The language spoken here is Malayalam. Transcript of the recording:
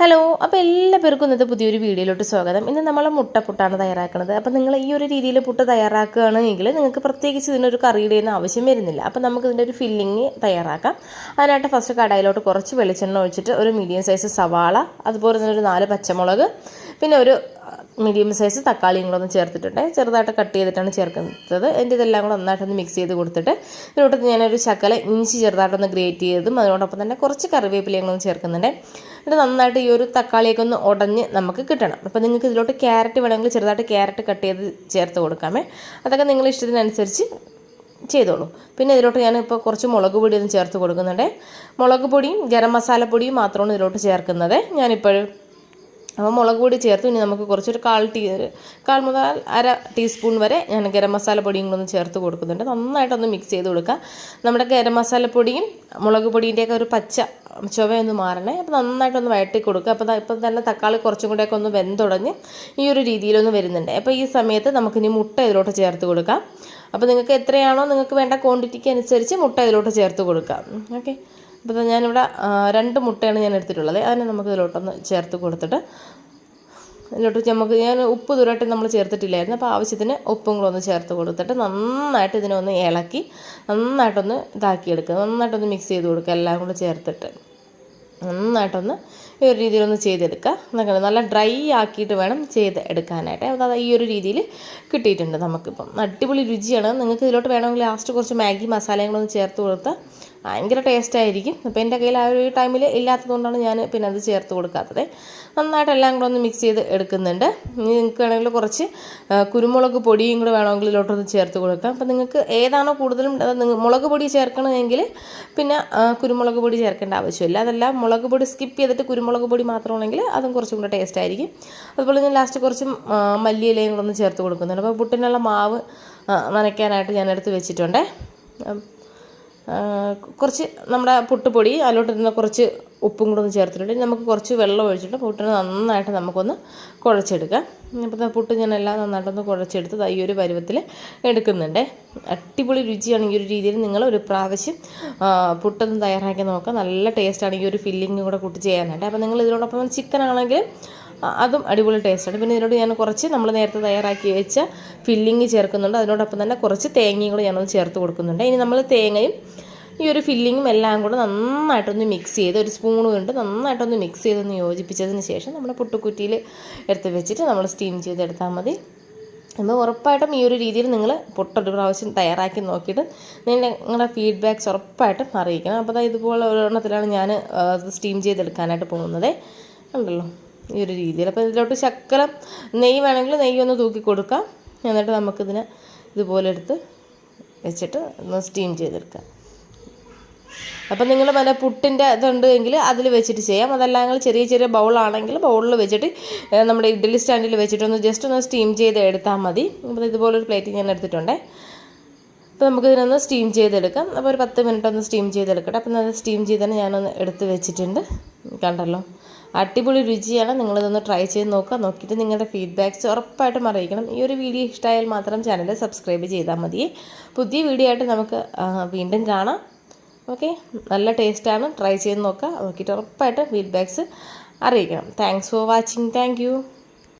ഹലോ അപ്പോൾ എല്ലാ പേർക്കും ഇന്നത്തെ പുതിയൊരു വീഡിയോയിലോട്ട് സ്വാഗതം. ഇന്ന് നമ്മൾ മുട്ടപ്പുട്ടാണ് തയ്യാറാക്കുന്നത്. അപ്പോൾ നിങ്ങൾ ഈ ഒരു രീതിയിൽ പുട്ട് തയ്യാറാക്കുകയാണെങ്കിൽ നിങ്ങൾക്ക് പ്രത്യേകിച്ച് ഇതിനൊരു കറിയുടെ ഒന്നും ആവശ്യം വരുന്നില്ല. അപ്പോൾ നമുക്ക് ഇതിന്റെ ഒരു ഫില്ലിങ് തയ്യാറാക്കാം. അതിനായിട്ട് ഫസ്റ്റ് കടായിലോട്ട് കുറച്ച് വെളിച്ചെണ്ണ ഒഴിച്ചിട്ട് ഒരു മീഡിയം സൈസ് സവാള അതുപോലെ തന്നെ ഒരു നാല് പച്ചമുളക് പിന്നെ ഒരു മീഡിയം സൈസ് തക്കാളിയും ഒന്ന് ചേർത്തിട്ടുണ്ട്. ചെറുതായിട്ട് കട്ട് ചെയ്തിട്ടാണ് ചേർക്കുന്നത്. എന്റെ ഇതെല്ലാം കൂടെ നന്നായിട്ടൊന്ന് മിക്സ് ചെയ്ത് കൊടുത്തിട്ട് ഇതിലോട്ട് ഞാനൊരു ശക്കല ഇഞ്ചി ചെറുതായിട്ടൊന്ന് ഗ്രേറ്റ് ചെയ്തതും അതിനോടൊപ്പം തന്നെ കുറച്ച് കറിവേപ്പിലയും കൂടെ ചേർക്കുന്നുണ്ട്. എന്നിട്ട് നന്നായിട്ട് ഈ ഒരു തക്കാളിയൊക്കെ ഒന്ന് ഉടഞ്ഞ് നമുക്ക് കിട്ടണം. അപ്പോൾ നിങ്ങൾക്ക് ഇതിലോട്ട് ക്യാരറ്റ് വേണമെങ്കിൽ ചെറുതായിട്ട് ക്യാരറ്റ് കട്ട് ചെയ്ത് ചേർത്ത് കൊടുക്കാമേ. അതൊക്കെ നിങ്ങൾ ഇഷ്ടത്തിനനുസരിച്ച് ചെയ്തോളൂ. പിന്നെ ഇതിലോട്ട് ഞാൻ ഇപ്പോൾ കുറച്ച് മുളക് പൊടി ഒന്ന് ചേർത്ത് കൊടുക്കുന്നുണ്ട്. മുളക് പൊടിയും ഗരം മസാലപ്പൊടിയും മാത്രമാണ് ഇതിലോട്ട് ചേർക്കുന്നത്. ഞാനിപ്പോഴും അപ്പോൾ മുളക് പൊടി ചേർത്ത്. ഇനി നമുക്ക് കുറച്ചൊരു കാൽ ടീ കാൽ മുതൽ അര ടീസ്പൂൺ വരെ ഞാൻ ഗരം മസാല പൊടിയും കൂടെ ഒന്ന് ചേർത്ത് കൊടുക്കുന്നുണ്ട്. നന്നായിട്ടൊന്ന് മിക്സ് ചെയ്ത് കൊടുക്കുക. നമ്മുടെ ഗരം മസാല പൊടിയും മുളക് പൊടിന്റെയൊക്കെ ഒരു പച്ച ചുവയൊന്ന് മാറണേ. അപ്പോൾ നന്നായിട്ടൊന്ന് വഴട്ടി കൊടുക്കുക. അപ്പോൾ ഇപ്പം തന്നെ തക്കാളി കുറച്ചും കൂടെയൊക്കെ ഒന്ന് വെന്തുടഞ്ഞ് ഈ ഒരു രീതിയിലൊന്ന് വരുന്നുണ്ട്. അപ്പോൾ ഈ സമയത്ത് നമുക്കിനി മുട്ട ഇതിലോട്ട് ചേർത്ത് കൊടുക്കാം. അപ്പോൾ നിങ്ങൾക്ക് എത്രയാണോ നിങ്ങൾക്ക് വേണ്ട ക്വാണ്ടിറ്റിക്ക് അനുസരിച്ച് മുട്ട ഇതിലോട്ട് ചേർത്ത് കൊടുക്കാം. ഓക്കെ അപ്പോൾ ഞാനിവിടെ രണ്ട് മുട്ടയാണ് ഞാൻ എടുത്തിട്ടുള്ളത്. അതിനെ നമുക്ക് ഇതിലോട്ടൊന്ന് ചേർത്ത് കൊടുത്തിട്ട് ഇതിലോട്ട് നമുക്ക് ഞാൻ ഉപ്പ് ദൂരമായിട്ട് നമ്മൾ ചേർത്തിട്ടില്ലായിരുന്നു. അപ്പോൾ ആവശ്യത്തിന് ഉപ്പും കൂടെ ഒന്ന് ചേർത്ത് കൊടുത്തിട്ട് നന്നായിട്ട് ഇതിനെ ഒന്ന് ഇളക്കി നന്നായിട്ടൊന്ന് ഇതാക്കിയെടുക്കുക. നന്നായിട്ടൊന്ന് മിക്സ് ചെയ്ത് കൊടുക്കുക എല്ലാം കൂടെ ചേർത്തിട്ട്. നന്നായിട്ടൊന്ന് ഈ ഒരു രീതിയിലൊന്ന് ചെയ്തെടുക്കുക. എന്നൊക്കെ നല്ല ഡ്രൈ ആക്കിയിട്ട് വേണം ചെയ്ത് എടുക്കാനായിട്ട് അത് ഈ ഒരു രീതിയിൽ കിട്ടിയിട്ടുണ്ട് നമുക്കിപ്പം. അടിപൊളി രുചിയാണ്. നിങ്ങൾക്ക് ഇതിലോട്ട് വേണമെങ്കിൽ ലാസ്റ്റ് കുറച്ച് മാഗി മസാലകളൊന്ന് ചേർത്ത് കൊടുത്താൽ ഭയങ്കര ടേസ്റ്റ് ആയിരിക്കും. അപ്പോൾ എന്റെ കയ്യിൽ ആ ഒരു ടൈമിൽ ഇല്ലാത്തതുകൊണ്ടാണ് ഞാൻ പിന്നെ അത് ചേർത്ത് കൊടുക്കാത്തത്. നന്നായിട്ട് എല്ലാം കൂടെ ഒന്ന് മിക്സ് ചെയ്ത് എടുക്കുന്നുണ്ട്. നിങ്ങൾക്ക് വേണമെങ്കിൽ കുറച്ച് കുരുമുളക് പൊടിയും കൂടെ വേണമെങ്കിൽ ഇതിലോട്ടൊന്ന് ചേർത്ത് കൊടുക്കാം. അപ്പോൾ നിങ്ങൾക്ക് ഏതാണോ കൂടുതലും മുളക് പൊടി ചേർക്കണമെങ്കിൽ പിന്നെ കുരുമുളക് പൊടി ചേർക്കേണ്ട ആവശ്യമില്ല. അതല്ല മുളക് പൊടി സ്കിപ്പ് ചെയ്തിട്ട് കുരുമുളക് പൊടി മാത്രമാണെങ്കിൽ അതും കുറച്ചും കൂടെ ടേസ്റ്റ് ആയിരിക്കും. അതുപോലെ ഞാൻ ലാസ്റ്റ് കുറച്ച് മല്ലിയിലയും കൂടെ ഒന്ന് ചേർത്ത് കൊടുക്കുന്നുണ്ട്. അപ്പോൾ പുട്ടിനുള്ള മാവ് നനയ്ക്കാനായിട്ട് ഞാൻ എടുത്ത് വെച്ചിട്ടുണ്ടേ. കുറച്ച് നമ്മുടെ പുട്ടുപൊടി അതിലോട്ട് ഇരുന്ന കുറച്ച് ഉപ്പും കൂടെ ഒന്ന് ചേർത്തിട്ടുണ്ട്. നമുക്ക് കുറച്ച് വെള്ളം ഒഴിച്ചിട്ട് പുട്ടിനെ നന്നായിട്ട് നമുക്കൊന്ന് കുഴച്ചെടുക്കാം. ഇപ്പോൾ പുട്ട് ഞാൻ എല്ലാം നന്നായിട്ടൊന്ന് കുഴച്ചെടുത്ത് ഈ ഒരു പരുവത്തിൽ എടുക്കുന്നുണ്ട്. അടിപൊളി രുചിയാണ് ഈ ഒരു രീതിയിൽ നിങ്ങൾ ഒരു പ്രാവശ്യം പുട്ടൊന്ന് തയ്യാറാക്കി നോക്കാം. നല്ല ടേസ്റ്റാണ് ഈ ഒരു ഫില്ലിങ് കൂടെ കൂട്ടി ചെയ്യാനായിട്ട് അപ്പോൾ നിങ്ങൾ ഇതിനോടൊപ്പം ചിക്കൻ ആണെങ്കിൽ അതും അടിപൊളി ടേസ്റ്റാണ് പിന്നെ ഇതിനോട് ഞാൻ കുറച്ച് നമ്മൾ നേരത്തെ തയ്യാറാക്കി വെച്ച ഫില്ലിങ് ചേർക്കുന്നുണ്ട്. അതിനോടൊപ്പം തന്നെ കുറച്ച് തേങ്ങയും കൂടെ ഞാനൊന്ന് ചേർത്ത് കൊടുക്കുന്നുണ്ട്. ഇനി നമ്മൾ തേങ്ങയും ഈ ഒരു ഫില്ലിങ്ങും എല്ലാം കൂടെ നന്നായിട്ടൊന്ന് മിക്സ് ചെയ്ത് ഒരു സ്പൂൺ കൊണ്ട് നന്നായിട്ടൊന്ന് മിക്സ് ചെയ്തൊന്ന് യോജിപ്പിച്ചതിന് ശേഷം നമ്മൾ പുട്ടുക്കുറ്റിയിൽ എടുത്ത് വെച്ചിട്ട് നമ്മൾ സ്റ്റീം ചെയ്തെടുത്താൽ മതി. നമ്മൾ ഉറപ്പായിട്ടും ഈ ഒരു രീതിയിൽ നിങ്ങൾ പൊട്ടൊരു പ്രാവശ്യം തയ്യാറാക്കി നോക്കിയിട്ട് നിങ്ങളുടെ ഫീഡ്ബാക്ക്സ് ഉറപ്പായിട്ടും അറിയിക്കണം. അപ്പോൾ ഇതുപോലെ ഒരെണ്ണത്തിലാണ് ഞാൻ സ്റ്റീം ചെയ്തെടുക്കാനായിട്ട് പോകുന്നത്. ഉണ്ടല്ലോ? ഈ ഒരു രീതിയിൽ. അപ്പോൾ ഇതിലോട്ട് ശക്കലം നെയ്യ് വേണമെങ്കിൽ നെയ്യ് ഒന്ന് തൂക്കി കൊടുക്കാം. എന്നിട്ട് നമുക്കിതിനെ ഇതുപോലെ എടുത്ത് വെച്ചിട്ട് ഒന്ന് സ്റ്റീം ചെയ്തെടുക്കാം. അപ്പം നിങ്ങൾ വല്ല പുട്ടിന്റെ ഇതുണ്ട് എങ്കിൽ അതിൽ വെച്ചിട്ട് ചെയ്യാം. അതല്ലെങ്കിൽ ചെറിയ ചെറിയ ബൗളാണെങ്കിൽ ബൗളിൽ വെച്ചിട്ട് നമ്മുടെ ഇഡ്ഡലി സ്റ്റാൻഡിൽ വെച്ചിട്ട് ഒന്ന് ജസ്റ്റ് ഒന്ന് സ്റ്റീം ചെയ്ത് എടുത്താൽ മതി. അപ്പോൾ ഇതുപോലൊരു പ്ലേറ്റ് ഞാൻ എടുത്തിട്ടുണ്ടേ. അപ്പോൾ നമുക്ക് ഇതിനൊന്ന് സ്റ്റീം ചെയ്തെടുക്കാം. അപ്പോൾ ഒരു പത്ത് മിനിറ്റ് ഒന്ന് സ്റ്റീം ചെയ്തെടുക്കട്ടെ. അപ്പം അത് സ്റ്റീം ചെയ്തതിന് ഞാനൊന്ന് എടുത്ത് വെച്ചിട്ടുണ്ട്. കണ്ടല്ലോ? അടിപൊളി രുചിയാണ്. നിങ്ങളിതൊന്ന് ട്രൈ ചെയ്ത് നോക്കുക. നോക്കിയിട്ട് നിങ്ങളുടെ ഫീഡ്ബാക്ക്സ് ഉറപ്പായിട്ടും അറിയിക്കണം. ഈ ഒരു വീഡിയോ ഇഷ്ടമായാൽ മാത്രം ചാനൽ സബ്സ്ക്രൈബ് ചെയ്താൽ മതി. പുതിയ വീഡിയോ ആയിട്ട് നമുക്ക് വീണ്ടും കാണാം. ഓക്കെ നല്ല ടേസ്റ്റാണ് ട്രൈ ചെയ്ത് നോക്കുക. നോക്കിയിട്ട് ഉറപ്പായിട്ട് ഫീഡ്ബാക്ക്സ് അറിയിക്കണം. Thanks for watching thank